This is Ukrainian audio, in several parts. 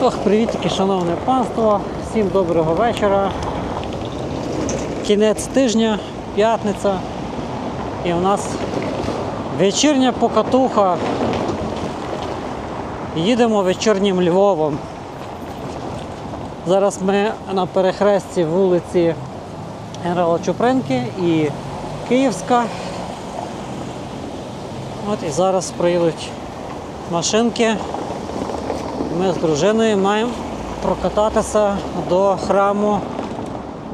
Ох, привітки, шановне панство, всім доброго вечора. Кінець тижня, п'ятниця. І у нас вечірня покатуха. Їдемо вечірнім Львовом. Зараз ми на перехресті вулиці Генерала Чупринки і Київська. От і зараз приїдуть машинки. Ми з дружиною маємо прокататися до храму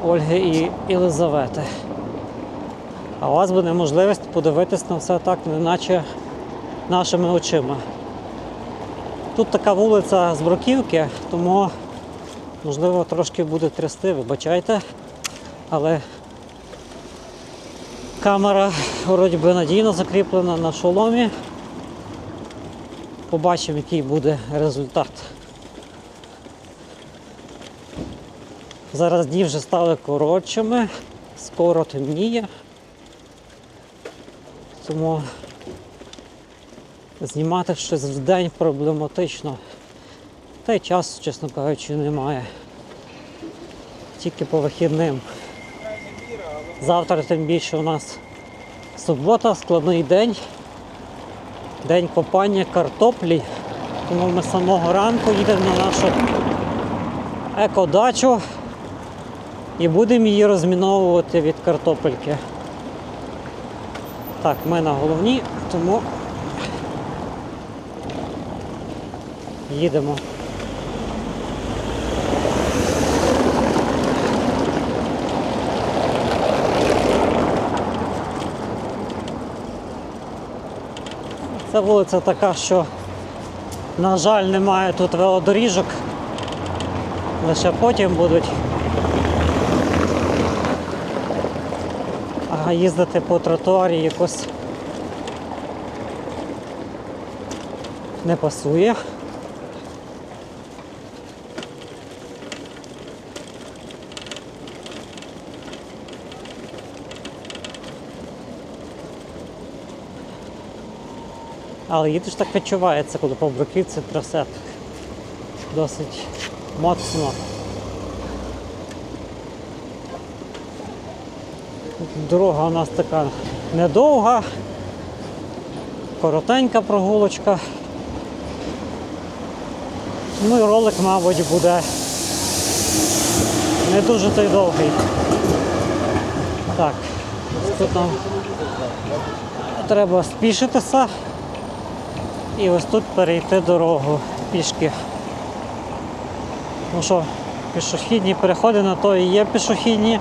Ольги і Єлизавети. А у вас буде можливість подивитись на все так, неначе нашими очима. Тут така вулиця з бруківки, тому можливо трошки буде трясти, вибачайте. Але камера вроді би надійно закріплена на шоломі. Побачимо, який буде результат. Зараз дні вже стали коротшими, скоро темніє. Тому знімати щось в день проблематично. Та й часу, чесно кажучи, немає. Тільки по вихідним. Завтра тим більше у нас субота, складний день. День копання картоплі. Тому ми з самого ранку їдемо на нашу екодачу і будемо її розміновувати від картопельки. Так, ми на головні, тому їдемо. Це вулиця така, що, на жаль, немає тут велодоріжок. Лише потім будуть. А їздити по тротуарі якось не пасує. Але їдеш так відчувається, коли по бруківці трясе досить моцно. Дорога у нас така недовга, коротенька прогулочка. Ну і ролик, мабуть, буде не дуже той довгий. Так, тут нам треба спішитися і ось тут перейти дорогу пішки. Ну що, пішохідні переходи на то і є пішохідні.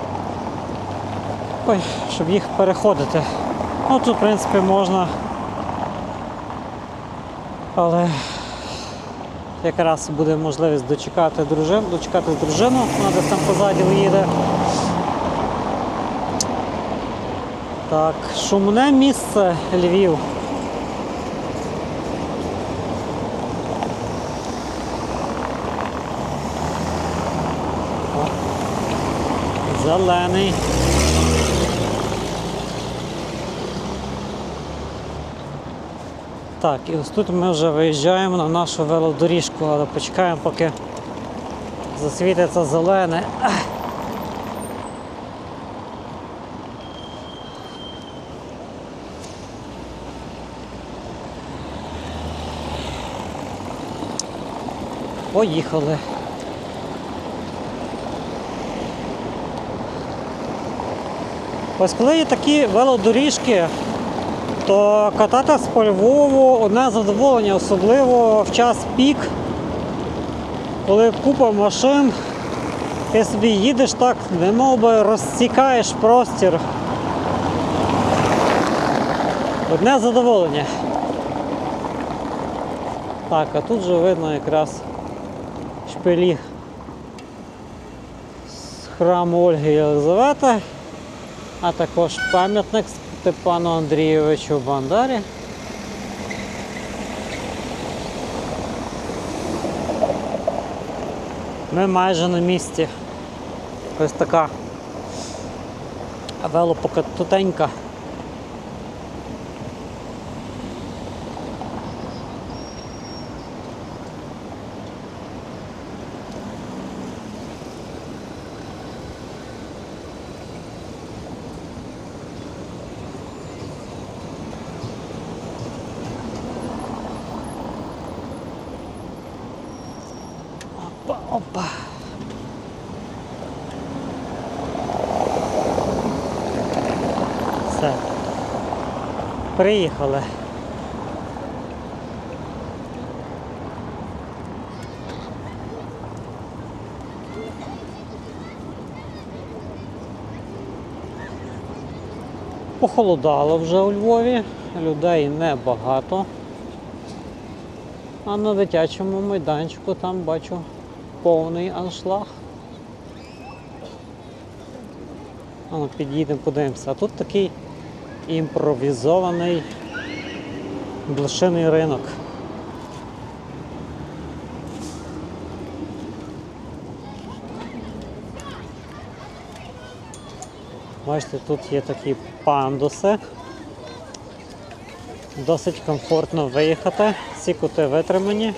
Ой, щоб їх переходити. Ну тут в принципі можна. Але якраз буде можливість дочекати дружину, дочекати дружину, вона десь там позаді їде. Так, шумне місце Львів. Зелений. Так, і ось тут ми вже виїжджаємо на нашу велодоріжку, але почекаємо, поки засвітиться зелене. Поїхали. Ось коли є такі велодоріжки, то кататись по Львову одне задоволення, особливо в час пік, коли купа машин, ти собі їдеш так, немов би розсікаєш простір. Одне задоволення. Так, а тут же видно якраз шпилі з храму Ольги Єлизавети, а також пам'ятник Степану Андрійовичу Бандарі. Ми майже на місці. Ось така велопокатутенька. Опа. Все. Приїхали. Похолодало вже у Львові, людей небагато. А на дитячому майданчику там бачу повний аншлаг. А ну, під'їдемо, подивимося. А тут такий імпровізований блошиний ринок. Бачите, тут є такі пандуси. Досить комфортно виїхати. Ці кути витримані.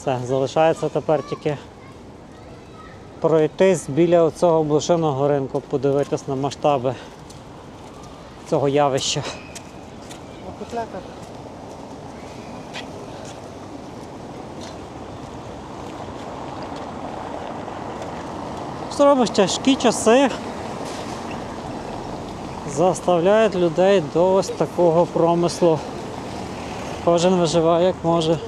Все, залишається тепер тільки пройтись біля цього блошиного ринку, подивитись на масштаби цього явища. Що робиш тяжкі часи заставляють людей до ось такого промислу. Кожен виживає як може.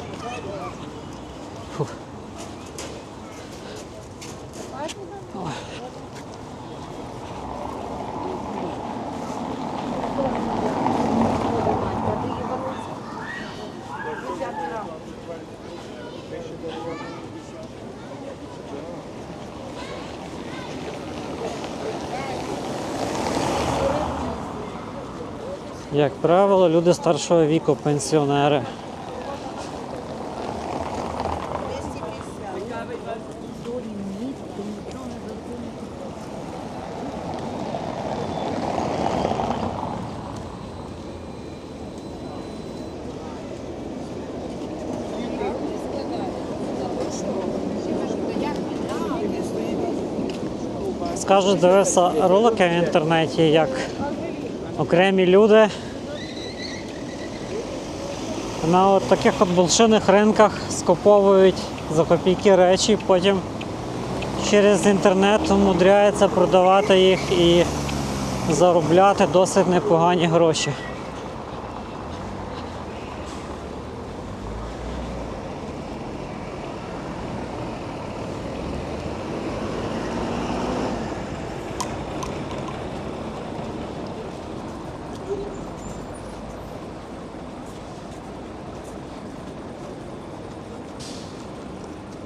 Як правило, люди старшого віку, пенсіонери. Скажу, дивився ролики в інтернеті, як окремі люди на от таких от булшиних ринках скуповують за копійки речі, потім через інтернет умудряються продавати їх і заробляти досить непогані гроші.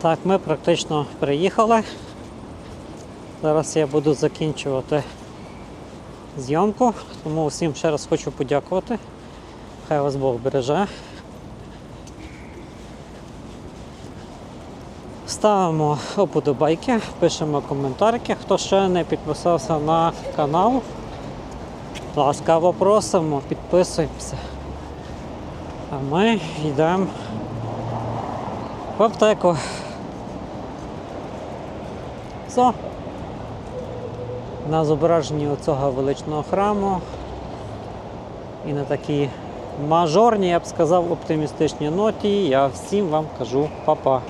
Так, ми практично приїхали. Зараз я буду закінчувати зйомку, тому всім ще раз хочу подякувати. Хай вас Бог береже. Ставимо оподобайки, пишемо коментарки. Хто ще не підписався на канал, ласкаво просимо, підписуємося. А ми йдемо в аптеку. Все. На зображенні цього величного храму і на такій мажорній, я б сказав, оптимістичній ноті я всім вам кажу па-па.